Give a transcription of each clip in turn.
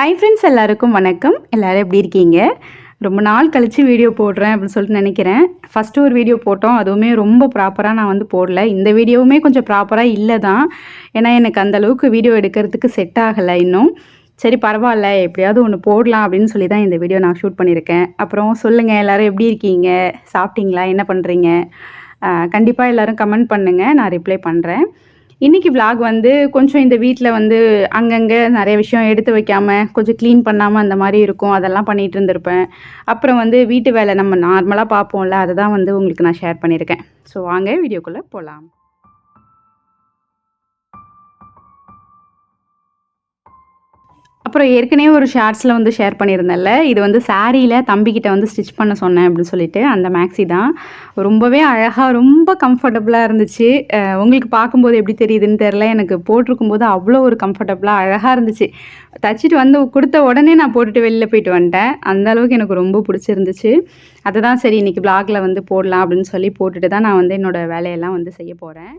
Hi friends எல்லாருக்கும் வணக்கம். எல்லோரும் எப்படி இருக்கீங்க? ரொம்ப நாள் கழித்து வீடியோ போடுறேன் அப்படின்னு சொல்லிட்டு நினைக்கிறேன். ஃபஸ்ட்டு ஒரு வீடியோ போட்டோம். அதுவுமே ரொம்ப ப்ராப்பராக நான் வந்து போடல. இந்த வீடியோவுமே கொஞ்சம் ப்ராப்பராக இல்லை தான். ஏன்னா எனக்கு அந்தளவுக்கு வீடியோ எடுக்கிறதுக்கு செட் ஆகலை இன்னும். சரி பரவாயில்ல. எப்படியாவது ஒன்று போடலாம் அப்படின்னு சொல்லி தான் இந்த வீடியோ நான் ஷூட் பண்ணியிருக்கேன். அப்புறம் சொல்லுங்கள் எல்லோரும் எப்படி இருக்கீங்க? சாப்பிட்டீங்களா? என்ன பண்ணுறீங்க கண்டிப்பாக எல்லோரும் கமெண்ட் பண்ணுங்கள் நான் ரிப்ளை பண்ணுறேன் இன்றைக்கி vlog வந்து கொஞ்சம் இந்த வீட்டில் வந்து அங்கங்கே நிறைய விஷயம் எடுத்து வைக்காமல் கொஞ்சம் க்ளீன் பண்ணாமல் அந்த மாதிரி இருக்கும். அதெல்லாம் பண்ணிகிட்டு இருந்திருப்பேன். அப்புறம் வந்து வீட்டு வேலை நம்ம நார்மலாக பார்ப்போம்ல அதை தான் வந்து உங்களுக்கு நான் ஷேர் பண்ணியிருக்கேன். ஸோ வாங்க வீடியோக்குள்ளே போகலாம் அப்புறம் ஏற்கனவே ஒரு ஷார்ட்ஸில் வந்து ஷேர் பண்ணியிருந்தேன்ல. இது வந்து சாரியில் தம்பிக்கிட்ட வந்து ஸ்டிச் பண்ண சொன்னேன் அப்படின்னு சொல்லிட்டு அந்த மேக்ஸி தான். ரொம்பவே அழகாக ரொம்ப கம்ஃபர்டபுளாக இருந்துச்சு. உங்களுக்கு பார்க்கும்போது எப்படி தெரியுதுன்னு தெரில எனக்கு போட்டிருக்கும்போது அவ்வளோ ஒரு கம்ஃபர்டபுளாக அழகாக இருந்துச்சு. தச்சிட்டு வந்து கொடுத்த உடனே நான் போட்டுட்டு வெளியில் போயிட்டு வந்துட்டேன். அந்த அளவுக்கு எனக்கு ரொம்ப பிடிச்சிருந்துச்சு. அதை தான் சரி இன்றைக்கி பிளாகில் வந்து போடலாம் அப்படின்னு சொல்லி போட்டுட்டு தான் நான் வந்து என்னோடய வேலையெல்லாம் வந்து செய்ய போகிறேன்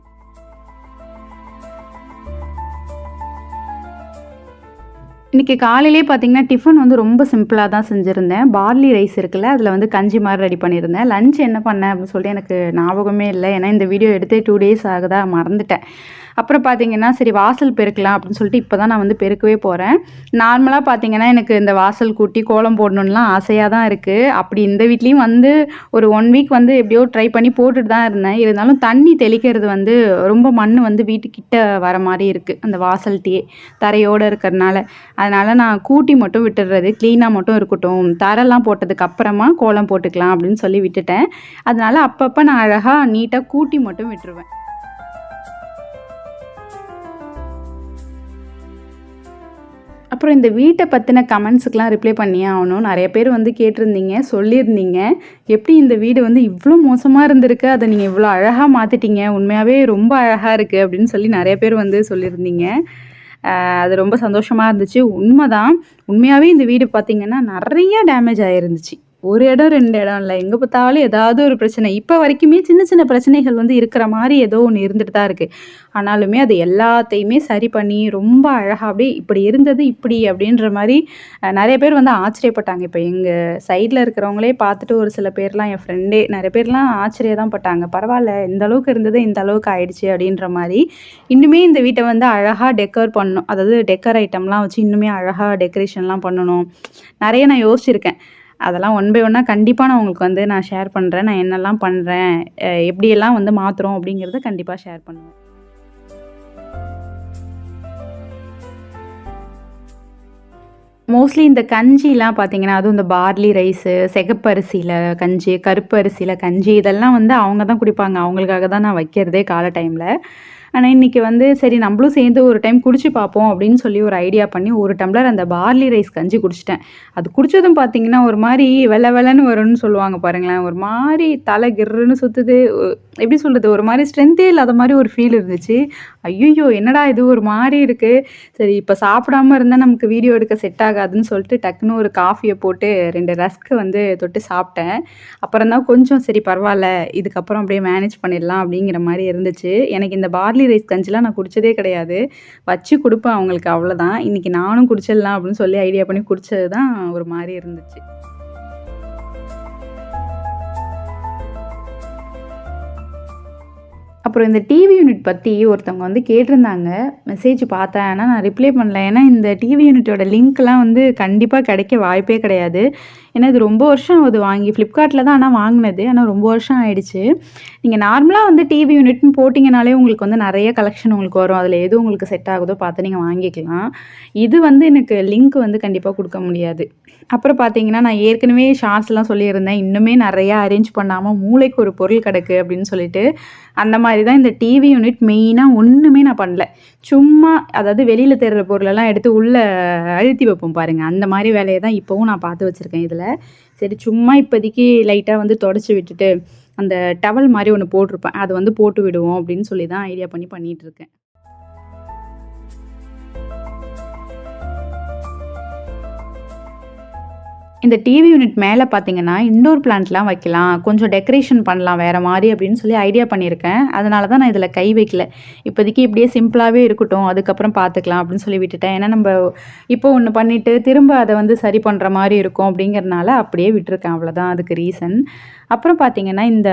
இன்றைக்கி காலையிலே பார்த்தீங்கன்னா டிஃபன் வந்து ரொம்ப சிம்பிளாக தான் செஞ்சுருந்தேன். பார்லி ரைஸ் இருக்குல்ல அதில் வந்து கஞ்சி மாதிரி ரெடி பண்ணியிருந்தேன். லஞ்ச் என்ன பண்ணேன் அப்படின்னு சொல்லிட்டு எனக்கு ஞாபகமே இல்லை. ஏன்னா இந்த வீடியோ எடுத்து டூ டேஸ் ஆகுதா மறந்துட்டேன். அப்புறம் பார்த்தீங்கன்னா சரி வாசல் பெருக்கலாம் அப்படின்னு சொல்லிட்டு இப்போ தான் நான் வந்து பெருக்கவே போகிறேன் நார்மலாக பார்த்தீங்கன்னா எனக்கு இந்த வாசல் கூட்டி கோலம் போடணும்லாம் ஆசையாக தான் இருக்குது அப்படி இந்த வீட்லேயும் வந்து ஒரு ஒன் வீக் வந்து எப்படியோ ட்ரை பண்ணி போட்டுட்டு தான் இருந்தேன். இருந்தாலும் தண்ணி தெளிக்கிறது வந்து ரொம்ப மண் வந்து வீட்டுக்கிட்ட வர மாதிரி இருக்குது அந்த வாசல்ட்டியே தரையோடு இருக்கிறதுனால அதனால் நான் கூட்டி மட்டும் விட்டுடுறது க்ளீனாக மட்டும் இருக்கட்டும். தரெல்லாம் போட்டதுக்கு அப்புறமா கோலம் போட்டுக்கலாம் அப்படின்னு சொல்லி விட்டுட்டேன். அதனால் அப்பப்போ நான் அழகாக நீட்டாக கூட்டி மட்டும் விட்டுருவேன். அப்புறம் இந்த வீட்டை பற்றின கமெண்ட்ஸுக்கெலாம் ரிப்ளை பண்ணியே ஆகணும். நிறைய பேர் வந்து கேட்டிருந்தீங்க சொல்லியிருந்தீங்க. எப்படி இந்த வீடு வந்து இவ்வளோ மோசமாக இருந்திருக்கு? அதை நீங்கள் இவ்வளோ அழகாக மாற்றிட்டீங்க உண்மையாகவே ரொம்ப அழகாக இருக்குது அப்படின்னு சொல்லி நிறைய பேர் வந்து சொல்லியிருந்தீங்க. அது ரொம்ப சந்தோஷமாக இருந்துச்சு. உண்மைதான். உண்மையாகவே இந்த வீடு பார்த்திங்கன்னா நிறைய டேமேஜ் ஆகிருந்துச்சு ஒரு இடம் ரெண்டு இடம் இல்லை. எங்கே பார்த்தாலும் ஏதாவது ஒரு பிரச்சனை. இப்போ வரைக்குமே சின்ன சின்ன பிரச்சனைகள் வந்து இருக்கிற மாதிரி ஏதோ ஒன்று இருந்துட்டு தான் இருக்குது ஆனாலுமே அது எல்லாத்தையுமே சரி பண்ணி ரொம்ப அழகாக அப்படியே இப்படி இருந்தது இப்படி அப்படின்ற மாதிரி நிறைய பேர் வந்து ஆச்சரியப்பட்டாங்க. இப்போ எங்கள் சைடில் இருக்கிறவங்களே பார்த்துட்டு ஒரு சில பேர்லாம் என் ஃப்ரெண்டே நிறைய பேர்லாம் ஆச்சரியம் தான் பட்டாங்க. பரவாயில்ல இந்த அளவுக்கு இருந்தது இந்த அளவுக்கு ஆயிடுச்சு அப்படின்ற மாதிரி. இன்னுமே இந்த வீட்டை வந்து அழகாக டெக்கர் பண்ணணும். அதாவது டெக்கர் ஐட்டம்லாம் வச்சு இன்னுமே அழகாக டெக்கரேஷன்லாம் பண்ணணும். நிறைய நான் யோசிச்சிருக்கேன். அதெல்லாம் ஒன் பை ஒன்னாக கண்டிப்பாக நான் உங்களுக்கு வந்து நான் ஷேர் பண்ணுறேன் நான் என்னெல்லாம் பண்ணுறேன் எப்படியெல்லாம் வந்து மாற்றுறோம் அப்படிங்கிறத கண்டிப்பாக ஷேர் பண்ணுவேன். மோஸ்ட்லி இந்த கஞ்சிலாம் பார்த்தீங்கன்னா அதுவும் இந்த பார்லி ரைஸு சிகப்பரிசியில் கஞ்சி கருப்பரிசியில் கஞ்சி இதெல்லாம் வந்து அவங்க தான் குடிப்பாங்க. அவங்களுக்காக தான் நான் வைக்கிறதே காலை டைமில் ஆனால் இன்றைக்கி வந்து சரி நம்மளும் சேர்ந்து ஒரு டைம் குடிச்சு பார்ப்போம் அப்படின்னு சொல்லி ஒரு ஐடியா பண்ணி ஒரு டம்ளர் அந்த பார்லி ரைஸ் கஞ்சி குடிச்சிட்டேன். அது குடித்ததும் பார்த்தீங்கன்னா ஒரு மாதிரி வெள்ளை வெள்ளைன்னு வரும்னு சொல்லுவாங்க பாருங்களேன். ஒரு மாதிரி தலை கிர்ருன்னு சுற்றுது எப்படி சொல்கிறது ஒரு மாதிரி ஸ்ட்ரென்த்தே இல்லாத மாதிரி ஒரு ஃபீல் இருந்துச்சு. ஐயோ என்னடா இது? ஒரு மாதிரி இருக்குது சரி இப்போ சாப்பிடாம இருந்தால் நமக்கு வீடியோ எடுக்க செட் ஆகாதுன்னு சொல்லிட்டு டக்குன்னு ஒரு காஃபியை போட்டு ரெண்டு ரஸ்க்கு வந்து தொட்டு சாப்பிட்டேன். அப்புறம் தான் கொஞ்சம் சரி பரவாயில்ல. இதுக்கப்புறம் அப்படியே மேனேஜ் பண்ணிடலாம் அப்படிங்கிற மாதிரி இருந்துச்சு. எனக்கு இந்த பார்லி ரைஸ் கஞ்சிலாம் நான் குடிச்சதே கிடையாது. வச்சு கொடுப்பேன் அவங்களுக்கு அவ்வளோதான் இன்றைக்கி நானும் குடிச்சிடலாம் அப்படின்னு சொல்லி ஐடியா பண்ணி குடித்தது தான் ஒரு மாதிரி இருந்துச்சு. அப்புறம் இந்த டிவி யூனிட் பற்றி ஒருத்தவங்க வந்து கேட்டிருந்தாங்க. மெசேஜ் பார்த்தேன். ஆனால் நான் ரிப்ளை பண்ணல. ஏன்னா இந்த டிவி யூனிட்டோட லிங்க்லாம் வந்து கண்டிப்பாக கிடைக்க வாய்ப்பே கிடையாது. ஏன்னா இது ரொம்ப வருஷம் ஆகுது வாங்கி. ஃப்ளிப்கார்ட்டில் தான் ஆனால் வாங்கினது. ஆனால் ரொம்ப வருஷம் ஆயிடுச்சு. நீங்கள் நார்மலாக வந்து டிவி யூனிட்னு போட்டிங்கனாலே உங்களுக்கு வந்து நிறைய கலெக்ஷன் உங்களுக்கு வரும். அதில் எது உங்களுக்கு செட் ஆகுதோ பார்த்து நீங்கள் வாங்கிக்கலாம். இது வந்து எனக்கு லிங்க் வந்து கண்டிப்பாக கொடுக்க முடியாது. அப்புறம் பார்த்தீங்கன்னா நான் ஏற்கனவே ஷார்ட்ஸ்லாம் சொல்லியிருந்தேன். இன்னுமே நிறையா அரேஞ்ச் பண்ணாமல் மூளைக்கு ஒரு பொருள் கிடக்கு அப்படின்னு சொல்லிட்டு அந்த மாதிரி தான் இந்த டிவி யூனிட் மெயினாக ஒன்றுமே நான் பண்ணல. சும்மா அதாவது வெளியில் தேடுற பொருளெல்லாம் எடுத்து உள்ளே அழுத்தி வைப்போம் பாருங்கள் அந்த மாதிரி வேலையை தான் இப்போவும் நான் பார்த்து வச்சுருக்கேன் இதில். சரி சும்மா இப்போதைக்கு லைட்டாக வந்து தொடச்சி விட்டுட்டு அந்த டவல் மாதிரி ஒன்று போட்டிருப்பேன். அது வந்து போட்டு விடுவோம் அப்படின்னு சொல்லி தான் ஐடியா பண்ணி பண்ணிகிட்டு இந்த டிவி யூனிட் மேலே பார்த்தீங்கன்னா இன்டோர் பிளான்ட்லாம் வைக்கலாம். கொஞ்சம் டெக்கரேஷன் பண்ணலாம் வேறு மாதிரி அப்படின்னு சொல்லி ஐடியா பண்ணியிருக்கேன். அதனால தான் நான் இதில் கை வைக்கல. இப்போதைக்கு இப்படியே சிம்பிளாகவே இருக்கட்டும். அதுக்கப்புறம் பார்த்துக்கலாம் அப்படின்னு சொல்லி விட்டுட்டேன். ஏன்னா நம்ம இப்போ ஒன்று பண்ணிவிட்டு திரும்ப அதை வந்து சரி பண்ணுற மாதிரி இருக்கும் அப்படிங்கிறனால அப்படியே விட்டுருக்கேன். அவ்வளோதான் அதுக்கு ரீசன் அப்புறம் பார்த்தீங்கன்னா இந்த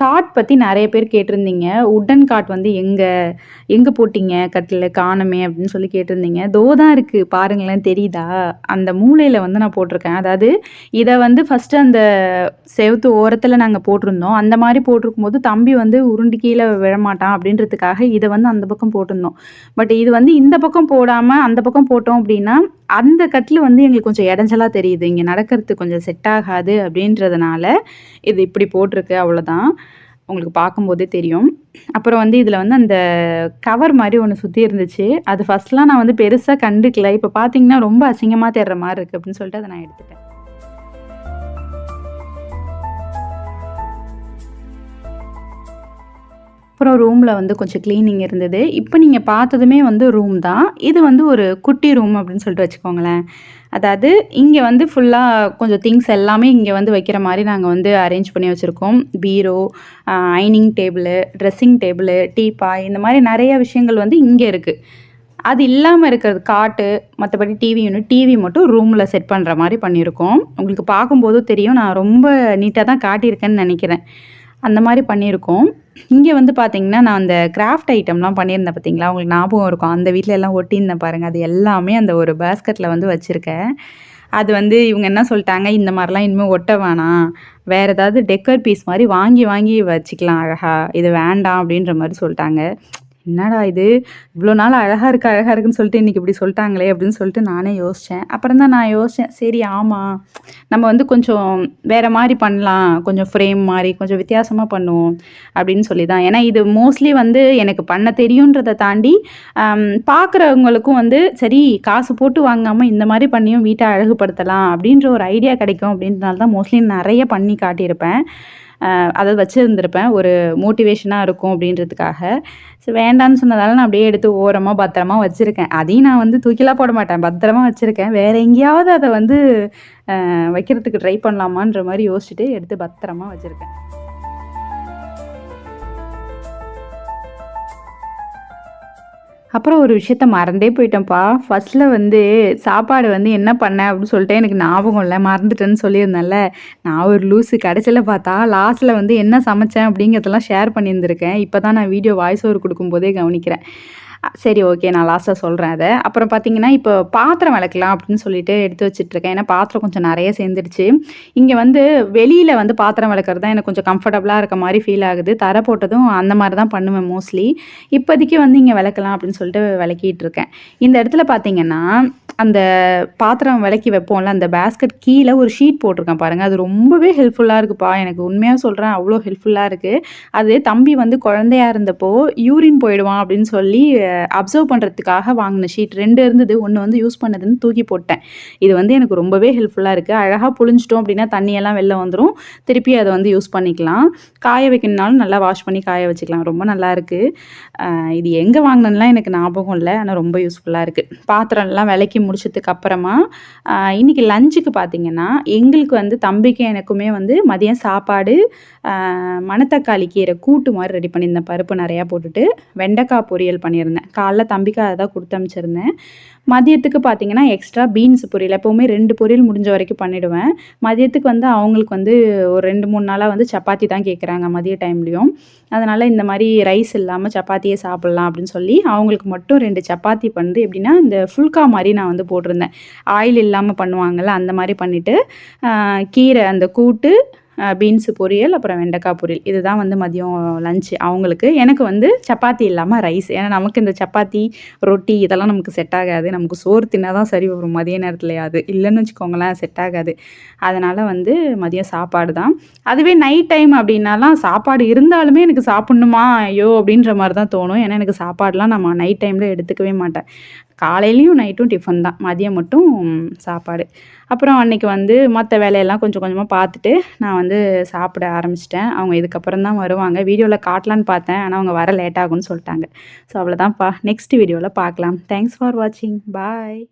காட் பற்றி நிறைய பேர் கேட்டிருந்தீங்க. உட்டன் காட் வந்து எங்கே எங்கே போட்டிங்க? கட்டில் காணுமே அப்படின்னு சொல்லி கேட்டிருந்தீங்க. தோ தான் இருக்குது பாருங்களேன் தெரியுதா? அந்த மூலையில் வந்து நான் போட்டிருக்கேன். அதாவது இதை வந்து ஃபஸ்ட்டு அந்த செவத்து ஓரத்தில் நாங்கள் போட்டிருந்தோம். அந்த மாதிரி போட்டிருக்கும் போது தம்பி வந்து உருண்டு கீழே விழமாட்டான் அப்படின்றதுக்காக இதை வந்து அந்த பக்கம் போட்டிருந்தோம். பட் இது வந்து இந்த பக்கம் போடாமல் அந்த பக்கம் போட்டோம் அப்படின்னா அந்த கட்டில் வந்து எங்களுக்கு கொஞ்சம் இடைஞ்சலாக தெரியுது. இங்கே நடக்கிறது கொஞ்சம் செட் ஆகாது அப்படின்றதுனால இது இப்படி போட்டிருக்கு அவ்வளோதான் உங்களுக்கு பார்க்கும்போதே தெரியும். அப்புறம் வந்து இதில் வந்து அந்த கவர் மாதிரி ஒன்று சுற்றி இருந்துச்சு. அது ஃபஸ்ட்லாம் நான் வந்து பெருசாக கண்டுக்கல. இப்போ பார்த்தீங்கன்னா ரொம்ப அசிங்கமாக தேடுற மாதிரி இருக்குது அப்படின்னு சொல்லிட்டு அதை நான் எடுத்துட்டேன். அப்புறம் ரூமில் வந்து கொஞ்சம் க்ளீனிங் இருந்தது. இப்போ நீங்கள் பார்த்ததுமே வந்து ரூம் தான். இது வந்து ஒரு குட்டி ரூம் அப்படின்னு சொல்லிட்டு வச்சுக்கோங்களேன். அதாவது இங்கே வந்து ஃபுல்லாக கொஞ்சம் திங்ஸ் எல்லாமே இங்கே வந்து வைக்கிற மாதிரி நாங்கள் வந்து அரேஞ்ச் பண்ணி வச்சுருக்கோம். பீரோ ஐனிங் டேபிள் ட்ரெஸ்ஸிங் டேபிள் டீபாய் இந்த மாதிரி நிறைய விஷயங்கள் வந்து இங்கே இருக்குது அது இல்லாமல் இருக்கிறது காட்டு மற்றபடி டிவி யூனிட் டிவி மட்டும் ரூமில் செட் பண்ணுற மாதிரி பண்ணியிருக்கோம். உங்களுக்கு பார்க்கும்போதும் தெரியும். நான் ரொம்ப நீட்டாக தான் காட்டியிருக்கேன்னு நினைக்கிறேன். அந்த மாதிரி பண்ணியிருக்கோம். இங்கே வந்து பார்த்தீங்கன்னா நான் அந்த கிராஃப்ட் ஐட்டம்லாம் பண்ணியிருந்தேன் பார்த்தீங்களா உங்களுக்கு ஞாபகம் இருக்கும். அந்த வீட்டில் எல்லாம் ஒட்டியிருந்தேன் பாருங்கள் அது எல்லாமே அந்த ஒரு பேஸ்கெட்டில் வந்து வச்சுருக்கேன். அது வந்து இவங்க என்ன சொல்லிட்டாங்க? இந்த மாதிரிலாம் இனிமேல் ஒட்ட வேணாம். வேறு ஏதாவது டெக்கர் பீஸ் மாதிரி வாங்கி வாங்கி வச்சுக்கலாம் அழகா. இது வேண்டாம் அப்படின்ற மாதிரி சொல்லிட்டாங்க. என்னடா இது? இவ்வளோ நாள் அழகாக இருக்குது அழகாக இருக்குன்னு சொல்லிட்டு இன்றைக்கி இப்படி சொல்லிட்டாங்களே அப்படின்னு சொல்லிட்டு நானே யோசித்தேன் அப்புறம் தான் நான் யோசித்தேன் சரி ஆமாம் நம்ம வந்து கொஞ்சம் வேறு மாதிரி பண்ணலாம். கொஞ்சம் ஃப்ரேம் மாதிரி கொஞ்சம் வித்தியாசமாக பண்ணுவோம் அப்படின்னு சொல்லி தான் ஏன்னா இது மோஸ்ட்லி வந்து எனக்கு பண்ண தெரியுன்றதை தாண்டி பார்க்குறவங்களுக்கும் வந்து சரி காசு போட்டு வாங்காமல் இந்த மாதிரி பண்ணியும் வீட்டை அழகுபடுத்தலாம் அப்படின்ற ஒரு ஐடியா கிடைக்கும் அப்படின்றனால தான் மோஸ்ட்லி நிறைய பண்ணி காட்டியிருப்பேன். அதை வச்சுருந்துருப்பேன். ஒரு மோட்டிவேஷனாக இருக்கும் அப்படின்றதுக்காக. ஸோ வேண்டான்னு சொன்னதால நான் அப்படியே எடுத்து ஓரமாக பத்திரமா வச்சுருக்கேன். அதையும் நான் வந்து தூக்கிலாம் போட மாட்டேன். பத்திரமா வச்சுருக்கேன். வேறு எங்கேயாவது அதை வந்து வைக்கிறதுக்கு ட்ரை பண்ணலாமான்ற மாதிரி யோசிச்சுட்டு எடுத்து பத்திரமா வச்சுருக்கேன். அப்புறம் ஒரு விஷயத்த மறந்தே போயிட்டேன்ப்பா. ஃபஸ்ட்டில் வந்து சாப்பாடு வந்து என்ன பண்ணேன் அப்படின்னு சொல்லிட்டு எனக்கு ஞாபகம் இல்லை. மறந்துட்டேன்னு சொல்லியிருந்தேன்ல. நான் ஒரு லூஸு கடைசியில் பார்த்தா லாஸ்ட்டில் வந்து என்ன சமைச்சேன் அப்படிங்கிறதெல்லாம் ஷேர் பண்ணியிருந்திருக்கேன். இப்போ தான் நான் வீடியோ வாய்ஸ் ஓவர் கொடுக்கும்போதே கவனிக்கிறேன். சரி ஓகே. நான் லாஸ்ட்டாக சொல்கிறேன் அதை. அப்புறம் பார்த்தீங்கன்னா இப்போ பாத்திரம் விளக்கலாம் அப்படின்னு சொல்லிட்டு எடுத்து வச்சுட்ருக்கேன். ஏன்னா பாத்திரம் கொஞ்சம் நிறைய சேர்ந்துடுச்சு. இங்கே வந்து வெளியில் வந்து பாத்திரம் விளக்குறது தான் எனக்கு கொஞ்சம் கம்ஃபர்டபுளாக இருக்க மாதிரி ஃபீல் ஆகுது. தர போட்டதும் அந்த மாதிரி தான் பண்ணுவேன் மோஸ்ட்லி இப்போதைக்கு வந்து இங்கே விளக்கலாம் அப்படின்னு சொல்லிட்டு விளக்கிட்டு இருக்கேன் இந்த இடத்துல பார்த்தீங்கன்னா அந்த பாத்திரம் விளக்கி வைப்போம்ல அந்த பேஸ்கெட் கீழே ஒரு ஷீட் போட்டிருக்கேன் பாருங்கள் அது ரொம்பவே ஹெல்ப்ஃபுல்லாக இருக்குப்பா. எனக்கு உண்மையாக சொல்கிறேன் அவ்வளோ ஹெல்ப்ஃபுல்லாக இருக்குது அது தம்பி வந்து குழந்தையா இருந்தப்போ யூரின் போயிடுவான் அப்படின்னு சொல்லி அப்சர்வ் பண்ணுறதுக்காக வாங்கின ஷீட் ரெண்டு இருந்தது ஒன்று வந்து யூஸ் பண்ணதுன்னு தூக்கி போட்டேன். இது வந்து எனக்கு ரொம்பவே ஹெல்ப்ஃபுல்லாக இருக்குது அழகாக புழிஞ்சிட்டோம் அப்படின்னா தண்ணியெல்லாம் வெளில வந்துடும் திருப்பி அதை வந்து யூஸ் பண்ணிக்கலாம். காய வைக்கணுனாலும் நல்லா வாஷ் பண்ணி காய வச்சுக்கலாம். ரொம்ப நல்லா இருக்குது இது எங்கே வாங்கினதுலாம் எனக்கு ஞாபகம் இல்லை. ஆனால் ரொம்ப யூஸ்ஃபுல்லாக இருக்குது பாத்திரம்லாம் விலைக்கு முடிச்சதுக்கு அப்புறமா இன்றைக்கி லஞ்சுக்கு பார்த்திங்கன்னா எங்களுக்கு வந்து தம்பிக்கு எனக்குமே வந்து மதியம் சாப்பாடு மணத்தக்காளி கீரை கூட்டு மாதிரி ரெடி பண்ணியிருந்தேன். பருப்பு நிறையா போட்டுட்டு வெண்டைக்காய் பொரியல் பண்ணியிருந்தேன். காலைல தம்பிக்கு அதை தான் கொடுத்து அமிச்சிருந்தேன் மதியத்துக்கு பார்த்தீங்கன்னா எக்ஸ்ட்ரா பீன்ஸ் பொரியல். எப்போவுமே ரெண்டு பொரியல் முடிஞ்ச வரைக்கும் பண்ணிவிடுவேன் மதியத்துக்கு வந்து அவங்களுக்கு வந்து ஒரு ரெண்டு மூணு நாளாக வந்து சப்பாத்தி தான் கேட்குறாங்க மதிய டைம்லேயும் அதனால் இந்த மாதிரி ரைஸ் இல்லாமல் சப்பாத்தியே சாப்பிட்லாம் அப்படின்னு சொல்லி அவங்களுக்கு மட்டும் ரெண்டு சப்பாத்தி பண்ணி எப்படின்னா இந்த ஃபுல்கா மாதிரி நான் வந்து போட்டிருந்தேன். ஆயில் இல்லாமல் பண்ணுவாங்கள்ல அந்த மாதிரி பண்ணிவிட்டு கீரை அந்த கூட்டு பீன்ஸு பொரியல் அப்புறம் வெண்டைக்காய் பொரியல். இதுதான் வந்து மதியம் லஞ்சு அவங்களுக்கு எனக்கு வந்து சப்பாத்தி இல்லாமல் ரைஸ் ஏன்னா நமக்கு இந்த சப்பாத்தி ரொட்டி இதெல்லாம் நமக்கு செட் ஆகாது. நமக்கு சோறு தின்னா தான் சரி வரும். மதிய நேரத்துலையாவது இல்லைன்னு வச்சுக்கோங்களேன் செட் ஆகாது. அதனால் வந்து மதியம் சாப்பாடு தான். அதுவே நைட் டைம் அப்படின்னாலாம் சாப்பாடு இருந்தாலுமே எனக்கு சாப்பிட்ணுமா? ஐயோ அப்படின்ற மாதிரி தான் தோணும். ஏன்னா எனக்கு சாப்பாடெலாம் நம்ம நைட் டைமில் எடுத்துக்கவே மாட்டேன். காலையிலையும் நைட்டும் டிஃபன் தான். மதியம் மட்டும் சாப்பாடு. அப்புறம் அன்றைக்கி வந்து மற்ற வேலையெல்லாம் கொஞ்சம் கொஞ்சமாக பார்த்துட்டு நான் வந்து சாப்பிட ஆரம்பிச்சிட்டேன். அவங்க இதுக்கப்புறம் தான் வருவாங்க. வீடியோவில் காட்டலான்னு பார்த்தேன். ஆனால் அவங்க வர லேட் ஆகும்னு சொல்லிட்டாங்க. ஸோ அவ்வளோதான்ப்பா நெக்ஸ்ட் வீடியோவில் பார்க்கலாம். தேங்க்ஸ் ஃபார் வாட்சிங் பாய்